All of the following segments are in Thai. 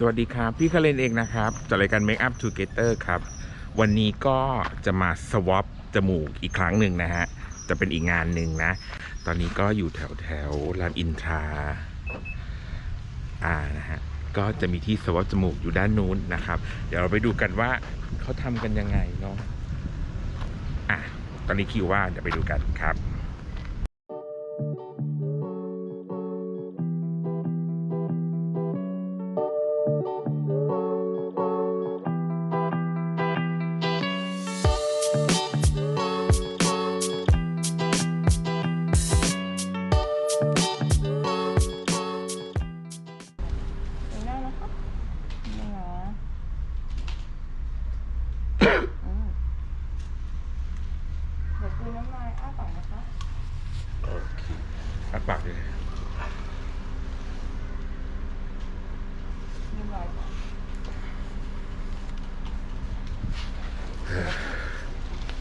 สวัสดีครับ พี่คาเลนเองนะครับจากรายการ Make Up Together ครับ วันนี้ก็จะมาสวอปจมูกอีกครั้งหนึ่งนะฮะ จะเป็นอีกงานหนึ่งนะ ตอนนี้ก็อยู่แถวแถวรามอินทราอ่านะฮะ ก็จะมีที่สวอปจมูกอยู่ด้านนู้นนะครับ เดี๋ยวเราไปดูกันว่าเขาทำกันยังไงเนาะอะตอนนี้คิวว่าเดี๋ยวไปดูกันครับ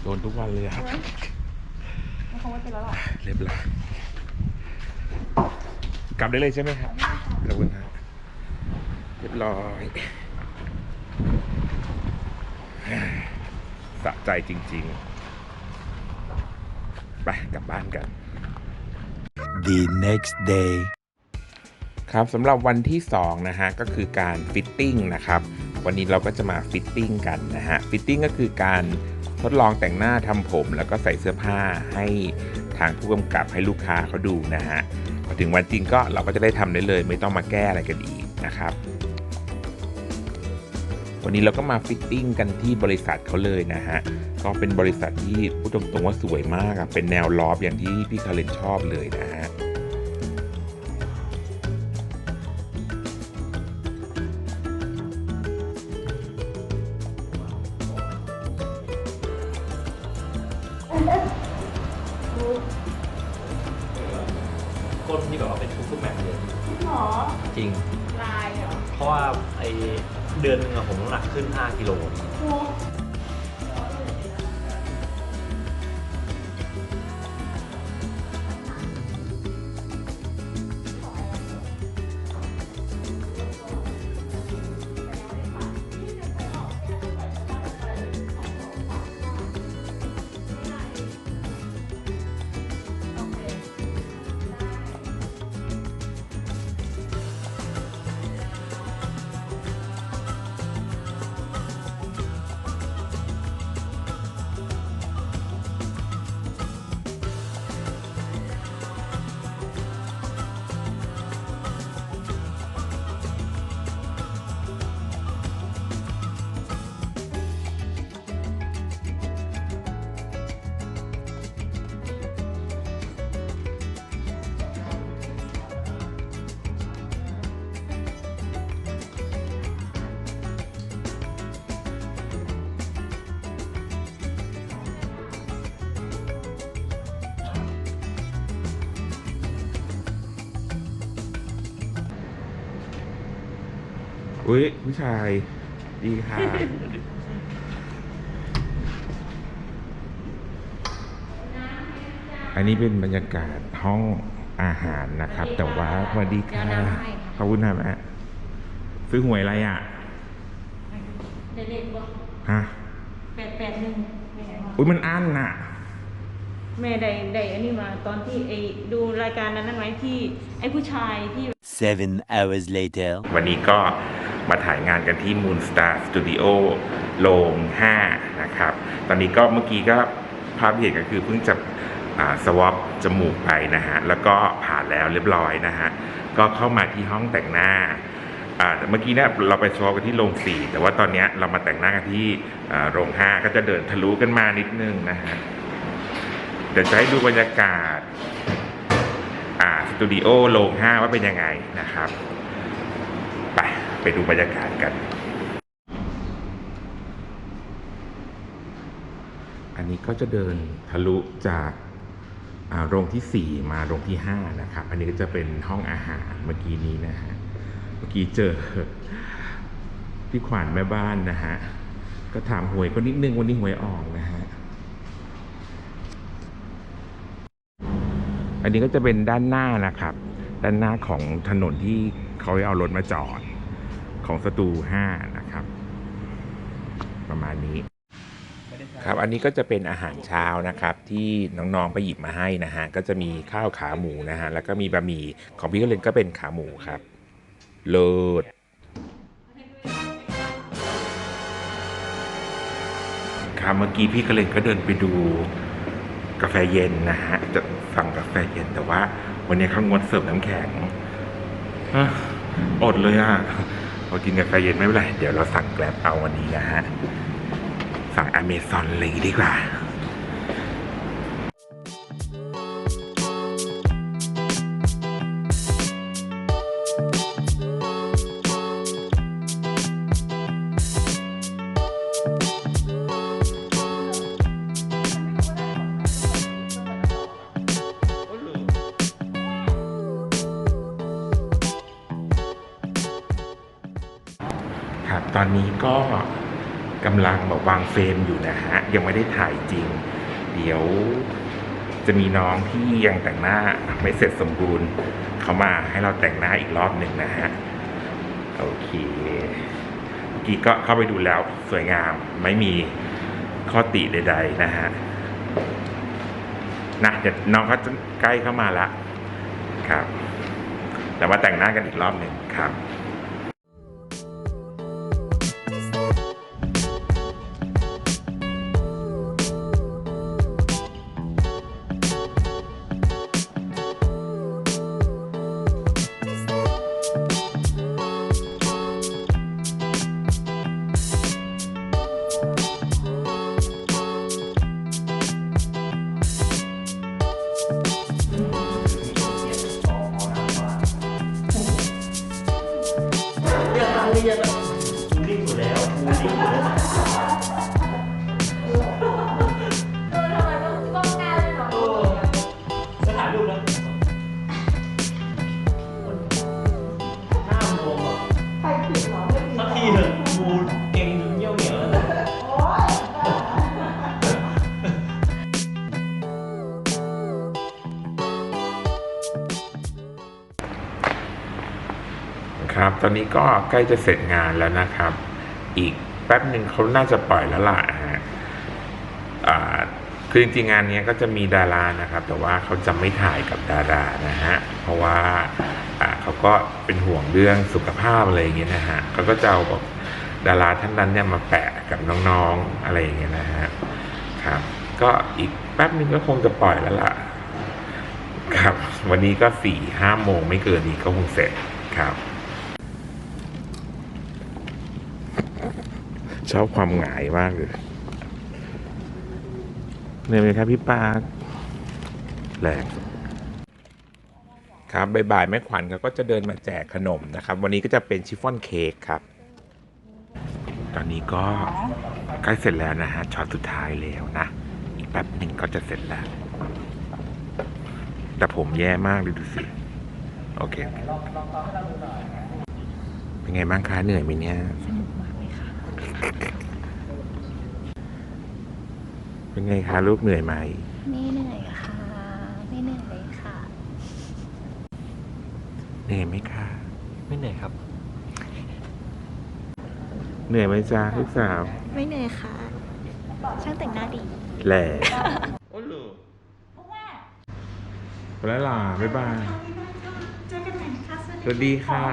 โดนทุกวันเลยครับมันคงไม่เป็นแล้วหรอกเรียบร้อยกลับได้เลยใช่ไหมครับขอบคุณครับเรียบร้อยสะใจจริง ๆ ไปกลับบ้านกัน The next day. ครับสำหรับวันที่ 2 นะฮะ ก็คือการฟิตติ้งนะครับ วันนี้เราก็จะมาฟิตติ้งกันนะฮะ ฟิตติ้งก็คือการ ทดลองแต่งหน้าทำผม แล้วก็ใส่เสื้อผ้าให้ทางผู้กำกับให้ลูกค้าเขาดูนะฮะพอถึงวันจริงก็เราก็จะได้ทำได้เลย ไม่ต้องมาแก้อะไรกันอีกนะครับ วันนี้เราก็มาฟิตติ้งกันที่บริษัทเขาเลยนะฮะก็เป็นบริษัทที่พูดตรงๆว่าสวยมากเป็นแนวลอฟอย่างที่พี่คาเรนชอบเลยนะฮะ จริง ลายเหรอเพราะว่าไอเดือนหนึงอะผมน้ำหนักขึ้น 5 กิโลครู อุ้ยผู้ชายดีค่ะ อันนี้เป็นบรรยากาศห้องอาหารนะครับ แต่ว่าสวัสดีค่ะ ขอบคุณค่ะแม่ซื้อหวยอะไรอะเด็กๆบ่ฮะแปดแปดหนึ่งแม่ว่าอุ้ยมันอั้นน่ะแม่ได้ได้อันนี้มาตอนที่ไอ้ดูรายการนั้นนั่นไหมที่ไอ้ผู้ชายที่ Seven hours later. วันนี้ก็ มาถ่ายงานกันที่ Moon Star Studio โรง5นะครับ ตอนนี้ก็เมื่อกี้ก็ภาพเห็นก็คือเพิ่งจะสวอปจมูกไปนะฮะ แล้วก็ผ่านแล้วเรียบร้อยนะฮะ ก็เข้ามาที่ห้องแต่งหน้าอ่าเมื่อกี้เนี่ยเราไปสวอปกันที่โรง4แต่ว่าตอนนี้เรามาแต่งหน้ากันที่โรง5ก็จะเดินทะลุกันมานิดนึงนะฮะ เดี๋ยวจะให้ดูบรรยากาศอ่าสตูดิโอโรง5ว่าเป็นยังไงนะครับ ไป ไปดูบรรยากาศกัน อันนี้ก็จะเดินทะลุจากโรงที่ 4 มาโรงที่ 5 นะครับ อันนี้ก็จะเป็นห้องอาหารเมื่อกี้นี้นะฮะ เมื่อกี้เจอพี่ขวัญแม่บ้านนะฮะ ก็ถามหวยก็นิดนึงวันนี้หวยออกนะฮะ อันนี้ก็จะเป็นด้านหน้านะครับ ด้านหน้าของถนนที่เขาเอารถมาจอด ของสตูห้านะครับ ประมาณนี้ ครับอันนี้ก็จะเป็นอาหารเช้านะครับที่น้องๆไปหยิบมาให้นะฮะก็จะมีข้าวขาหมูนะฮะแล้วก็มีบะหมี่ของพี่ก็เลนก็เป็นขาหมูครับเลิศครับเมื่อกี้พี่ก็เลนก็เดินไปดูกาแฟเย็นนะฮะจะสั่งกาแฟเย็นแต่ว่า วันนี้เขางดเสิร์ฟน้ำแข็งอดเลยอะ พอกินกาแฟเย็นไม่เป็นไร เดี๋ยวเราสั่งแกลบเอาวันนี้นะฮะ สั่งอเมซอนเลยดีกว่า ครับตอนนี้ก็กำลังแบบวางเฟรมอยู่นะฮะยังไม่ได้ถ่ายจริง เดี๋ยวจะมีน้องที่ยังแต่งหน้าไม่เสร็จสมบูรณ์ เขามาให้เราแต่งหน้าอีกรอบหนึ่งนะฮะโอเคเมื่อกี้ก็เข้าไปดูแล้วสวยงามไม่มีข้อติใด ๆ นะฮะนะเดี๋ยวน้องเขาจะใกล้เข้ามาละครับแต่ว่าแต่งหน้ากันอีกรอบหนึ่งครับ เรียกอ ตอนนี้ก็ใกล้จะเสร็จงานแล้วนะครับ อีกแป๊บหนึ่งเขาน่าจะปล่อยแล้วล่ะฮะคือจริงๆงานเนี้ยก็จะมีดารานะครับ แต่ว่าเขาจะไม่ถ่ายกับดารานะฮะเพราะว่าเขาก็เป็นห่วงเรื่องสุขภาพอะไรอย่างเงี้ยนะฮะเขาก็จะเอาแบบดาราท่านนั้นเนี่ยมาแปะกับน้องๆอะไรอย่างเงี้ยนะฮะครับ ก็อีกแป๊บหนึ่งก็คงจะปล่อยแล้วล่ะ ครับ วันนี้ก็สี่ห้าโมงไม่เกินนี้ก็คงเสร็จครับ ชอบความหงายมากเลยเนี่ยไหมครับพี่ปาร์คแรงครับบ่ายๆแม่ขวัญเขาก็จะเดินมาแจกขนมนะครับ วันนี้ก็จะเป็นชิฟฟ่อนเค้กครับ ตอนนี้ก็ใกล้เสร็จแล้วนะฮะช็อตสุดท้ายแล้วนะ อีกแป๊บหนึ่งก็จะเสร็จแล้ว แต่ผมแย่มากเลยดูสิ โอเค เป็นไงบ้างคะเหนื่อยไหมเนี่ย เป็นไงคะลูกเหนื่อยไหม ไม่เหนื่อยค่ะ ไม่เหนื่อยเลยค่ะเหนื่อยไหมคะไม่เหนื่อยครับ เหนื่อยไหมจ๊ะลูกสาว ไม่เหนื่อยค่ะ ช่างแต่งหน้าดี แหล่โอ้โหไปแล้วล่ะบ๊ายบาย เจอกันใหม่นะคะสวัสดีค่ะ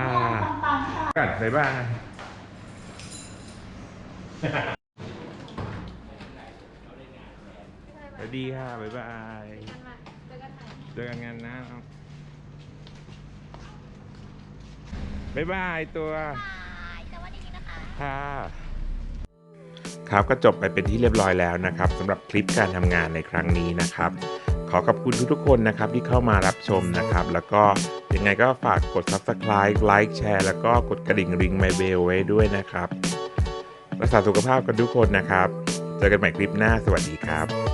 กัดบ๊ายบาย สวัสดีค่ะ บ๊ายบาย เจอกันงานหน้าเอาบ๊ายบายตัวแต่ว่าดีนะคะค่ะครับก็จบไปเป็นที่เรียบร้อยแล้วนะครับสำหรับคลิปการทำงานในครั้งนี้นะครับ ขอขอบคุณทุกๆคนนะครับที่เข้ามารับชมนะครับ แล้วก็ยังไงก็ฝากกด subscribe ไลค์แชร์แล้วก็กดกระดิ่งริงไมเบลไว้ด้วยนะครับ รักษาสุขภาพกันทุกคนนะครับ เจอกันใหม่คลิปหน้าสวัสดีครับ